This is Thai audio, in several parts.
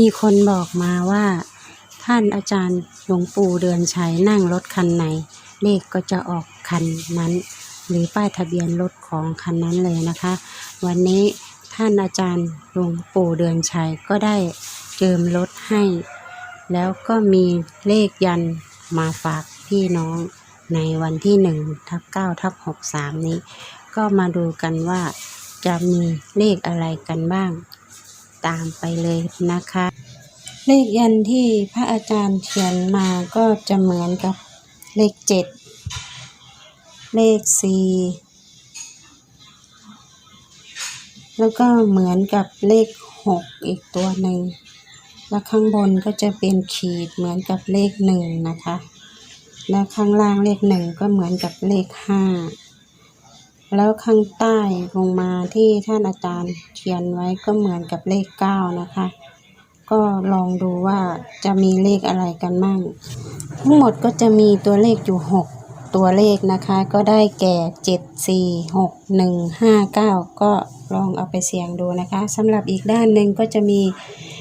มีคนบอกมาว่า ท่านอาจารย์หลวงปู่เดือนชัยนั่งรถคันไหน เลขก็จะออกคันนั้น หรือป้ายทะเบียนรถของคันนั้นเลยนะคะ วันนี้ท่านอาจารย์หลวงปู่เดือนชัยก็ได้เจิมรถให้ แล้วก็มีเลขยันมาฝากพี่น้องในวันที่หนึ่งทับเก้าทับหกสามนี้ ก็มาดูกันว่าจะมีเลขอะไรกันบ้าง ตามไปเลยนะคะ เลขยันที่พระอาจารย์เขียนมาก็จะเหมือนกับเลขเจ็ดเลขสี่แล้วก็เหมือนกับเลขหกอีกตัวหนึ่ง แล้วข้างบนก็จะเป็นขีดเหมือนกับเลขหนึ่งนะคะ แล้วข้างล่างเลขหนึ่งก็เหมือนกับเลขห้า แล้วข้างใต้ลงมาที่ท่านอาจารย์เขียนไว้ก็เหมือนกับเลขเก้านะคะ ก็ลองดูว่าจะมีเลขอะไรกันมั่งทั้งหมดก็จะมีตัวเลขอยู่หกตัวเลขนะคะก็ได้แก่เจ็ดสี่หกหนึ่งห้าเก้าก็ลองเอาไปเสี่ยงดูนะคะสำหรับอีกด้านหนึ่งก็จะมี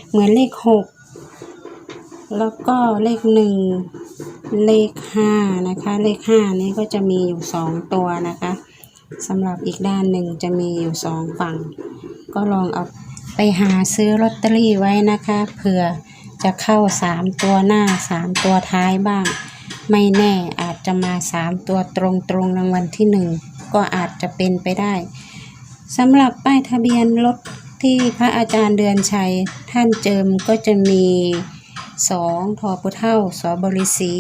เหมือนเลขหกแล้วก็เลขหนึ่งเลขห้านะคะ เลขห้านี้ก็จะมีอยู่สองตัวนะคะ สำหรับอีกด้านหนึ่งจะมีอยู่สองฝั่ง ก็ลองเอาไปหาซื้อลอตเตอรี่ไว้นะคะ เผื่อจะเข้าสามตัวหน้าสามตัวท้ายบ้าง ไม่แน่อาจจะมาสามตัวตรงตรงๆรางวัลที่หนึ่งก็อาจจะเป็นไปได้สำหรับป้ายทะเบียนรถที่พระอาจารย์เดือนชัยท่านเจิมก็จะมีสองทอปุเท่าสอบริสี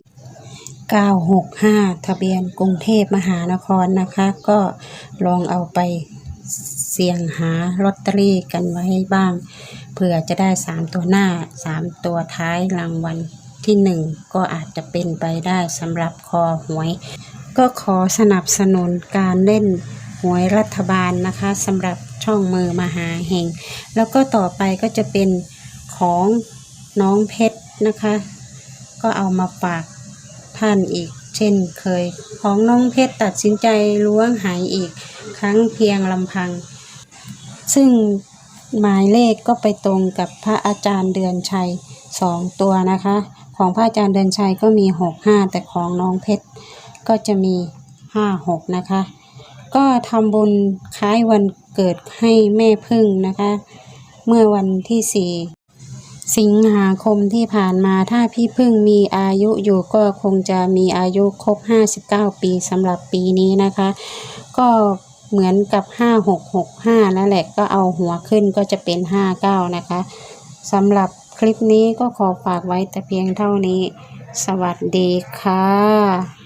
965 ทะเบียนกรุงเทพมหานครนะคะ ก็ลองเอาไปเสี่ยงหาลอตเตอรี่กันไว้บ้าง เผื่อจะได้ 3 ตัวหน้า 3 ตัวท้ายรางวัลที่ 1 ก็อาจจะเป็นไปได้สำหรับคอหวย ก็ขอสนับสนุนการเล่นหวยรัฐบาลนะคะสำหรับช่องมือมหาเฮงแล้วก็ต่อไปก็จะเป็นของน้องเพชรนะคะ ก็เอามาฝาก ท่านอีก เช่นเคย ของน้องเพชรตัดสินใจล้วงหายอีก ครั้งเพียงลำพัง ซึ่งหมายเลขก็ไปตรงกับพระอาจารย์เดือนชัยสองตัวนะคะ ของพระอาจารย์เดือนชัยก็มีหกห้าแต่ของน้องเพชรก็จะมีห้าหกนะคะ ก็ทำบุญคล้ายวันเกิดให้แม่พึ่งนะคะ เมื่อวันที่สี่ สิงหาคมที่ผ่านมาถ้าพี่พึ่งมีอายุอยู่ก็คงจะมีอายุครบ 59 ปีสำหรับปีนี้นะคะ ก็เหมือนกับ 5665 นั่นแหละก็เอาหัวขึ้นก็จะเป็น 59 นะคะสำหรับคลิปนี้ก็ขอฝากไว้แต่เพียงเท่านี้ สวัสดีค่ะ